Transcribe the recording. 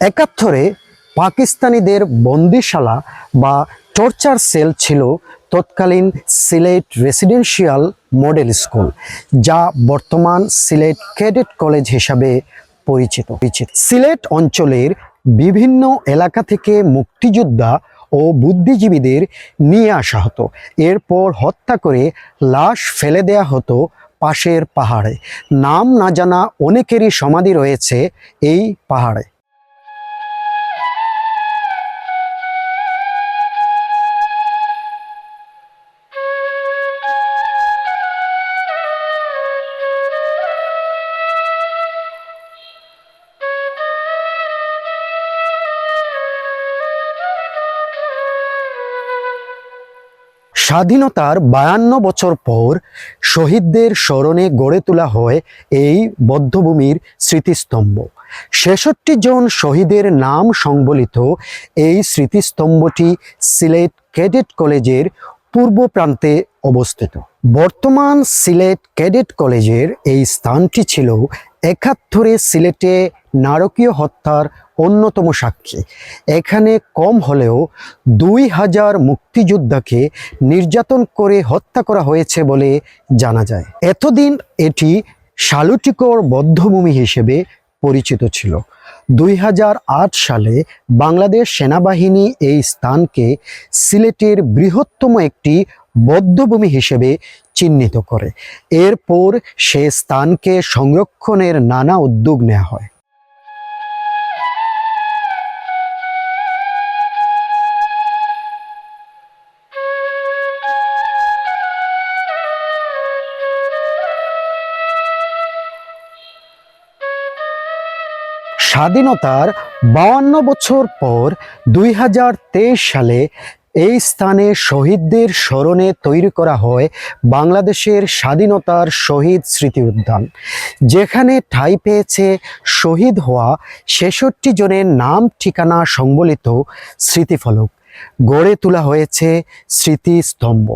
একাত্তরে পাকিস্তানিদের বন্দিশালা বা টর্চার সেল ছিল তৎকালীন সিলেট রেসিডেন্সিয়াল মডেল স্কুল, যা বর্তমান সিলেট ক্যাডেট কলেজ হিসাবে পরিচিত। সিলেট অঞ্চলের বিভিন্ন এলাকা থেকে মুক্তিযোদ্ধা ও বুদ্ধিজীবীদের নিয়ে আসা হতো। এরপর হত্যা করে লাশ ফেলে দেয়া হতো পাশের পাহাড়ে। নাম না জানা অনেকেরই সমাধি রয়েছে এই পাহাড়ে। স্বাধীনতার বায়ান্ন বছর পর শহীদদের স্মরণে গড়ে তোলা হয় এই বদ্ধভূমির স্মৃতিস্তম্ভ। ছেষট্টি জন শহীদের নাম সংবলিত এই স্মৃতিস্তম্ভটি সিলেট ক্যাডেট কলেজের পূর্ব প্রান্তে অবস্থিত। বর্তমান সিলেট ক্যাডেট কলেজের এই স্থানটি ছিল একাত্তরে সিলেটে নারকীয় হত্যার অন্যতম সাক্ষী। এখানে কম হলেও দুই হাজার মুক্তিযোদ্ধাকে নির্যাতন করে হত্যা করা হয়েছে বলে জানা যায়। এতদিন এটি শালুটিকর বদ্ধভূমি হিসেবে পরিচিত ছিল। দুই হাজার আট সালে বাংলাদেশ সেনাবাহিনী এই স্থানকে সিলেটের বৃহত্তম একটি বদ্ধভূমি হিসেবে চিহ্নিত করে। এরপর সে স্থানকে সংরক্ষণের নানা উদ্যোগ নেওয়া হয়। স্বাধীনতার বাউান্ন বছর পর দুই হাজার তেইশ সালে এই স্থানে শহীদদের স্মরণে তৈরি করা হয় বাংলাদেশের স্বাধীনতার শহীদ স্মৃতি উদ্যান, যেখানে ঠাঁই পেয়েছে শহীদ হওয়া ছেষট্টি জনের নাম, ঠিকানা সংবলিত স্মৃতিফলক। গড়ে তোলা হয়েছে স্মৃতিস্তম্ভ।